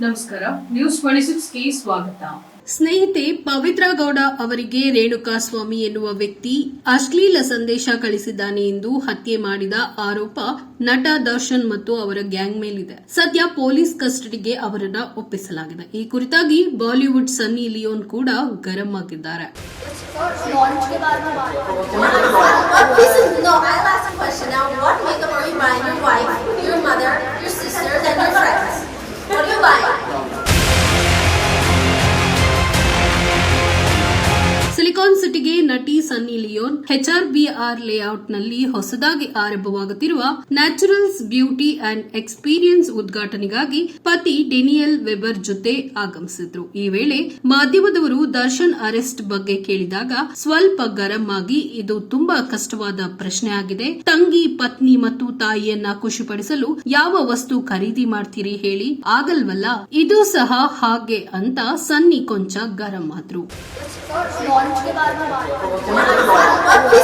ನಮಸ್ಕಾರ. News twenty ಸಿಕ್ಸ್ಗೆ ಸ್ವಾಗತ. ಸ್ನೇಹಿತೆ ಪವಿತ್ರ ಗೌಡ ಅವರಿಗೆ ರೇಣುಕಾ ಸ್ವಾಮಿ ಎನ್ನುವ ವ್ಯಕ್ತಿ ಅಶ್ಲೀಲ ಸಂದೇಶ ಕಳಿಸಿದ್ದಾನೆ ಎಂದು ಹತ್ಯೆ ಮಾಡಿದ ಆರೋಪ ನಟ ದರ್ಶನ್ ಮತ್ತು ಅವರ ಗ್ಯಾಂಗ್ ಮೇಲಿದೆ. ಸದ್ಯ ಪೊಲೀಸ್ ಕಸ್ಟಡಿಗೆ ಅವರನ್ನ ಒಪ್ಪಿಸಲಾಗಿದೆ. ಈ ಕುರಿತಾಗಿ ಬಾಲಿವುಡ್ ಸನ್ನಿ ಲಿಯೋನ್ ಕೂಡ ಗರಂ ಆಗಿದ್ದಾರೆ. ನಟಿ ಸನ್ನಿ ಲಿಯೋನ್ ಎಚ್ಆರ್ಬಿಆರ್ ಲೇಔಟ್ನಲ್ಲಿ ಹೊಸದಾಗಿ ಆರಂಭವಾಗುತ್ತಿರುವ ನ್ಯಾಚುರಲ್ಸ್ ಬ್ಯೂಟಿ ಅಂಡ್ ಎಕ್ಸ್ಪೀರಿಯನ್ಸ್ ಉದ್ಘಾಟನೆಗಾಗಿ ಪತಿ ಡೆನಿಯಲ್ ವೆಬರ್ ಜೊತೆ ಆಗಮಿಸಿದ್ರು. ಈ ವೇಳೆ ಮಾಧ್ಯಮದವರು ದರ್ಶನ್ ಅರೆಸ್ಟ್ ಬಗ್ಗೆ ಕೇಳಿದಾಗ ಸ್ವಲ್ಪ ಗರಂ ಆಗಿ, ಇದು ತುಂಬಾ ಕಷ್ಟವಾದ ಪ್ರಶ್ನೆ ಆಗಿದೆ. ತಂಗಿ, ಪತ್ನಿ ಮತ್ತು ತಾಯಿಯನ್ನ ಖುಷಿಪಡಿಸಲು ಯಾವ ವಸ್ತು ಖರೀದಿ ಮಾಡ್ತೀರಿ ಹೇಳಿ ಆಗಲ್ವಲ್ಲ, ಇದು ಸಹ ಹಾಗೆ ಅಂತ ಸನ್ನಿ ಕೊಂಚ ಗರಂ ಆದ್ರು. Oh, my God.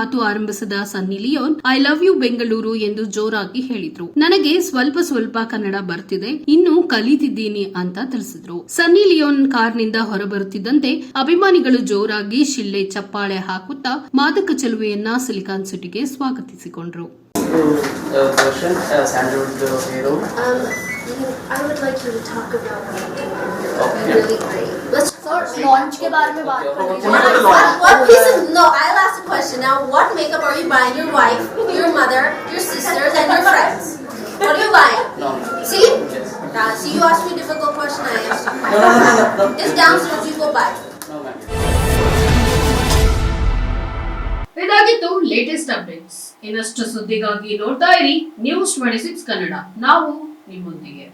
ಮಾತು ಆರಂಭಿಸಿದ Sunny Leone I love you Bengaluru ಎಂದು ಜೋರಾಗಿ ಹೇಳಿದ್ರು ನನಗೆ ಸ್ವಲ್ಪ ಸ್ವಲ್ಪ ಕನ್ನಡ ಬರ್ತಿದೆ ಇನ್ನು ಕಲಿತಿದ್ದೀನಿ ಅಂತ ತಿಳಿಸಿದ್ರು ಸನ್ನಿ ಲಿಯೋನ್ ಕಾರ್ನಿಂದ ಹೊರಬರುತ್ತಿದ್ದಂತೆ ಅಭಿಮಾನಿಗಳು ಜೋರಾಗಿ ಶಿಲ್ಲೆ ಚಪ್ಪಾಳೆ ಹಾಕುತ್ತಾ ಮಾದಕ ಚೆಲುವೆಯನ್ನ ಸಿಲಿಕಾನ್ ಸಿಟಿಗೆ ಸ್ವಾಗತಿಸಿಕೊಂಡ್ರು uh, Darshan, uh, Sandalwood uh, hero. Um, I would like you to talk about Okay. really great. Let's launch के बारे में बात What, what listen, no, I'll ask a question now. What makeup are you buying your wife, your mother, your sisters, and your friends? What are you buying? No. See? Yes. Uh, see, you asked me a difficult question, I asked you. No, no, no, no, no. It's downstairs, you go buy. No, ma'am. ಇದಾಗಿತ್ತು latest updates ಇನ್ನಷ್ಟು ಸುದ್ದಿಗಾಗಿ ನೋಡ್ತಾ ಇರಿ news twenty six Kannada ನಾವು ನಿಮ್ಮೊಂದಿಗೆ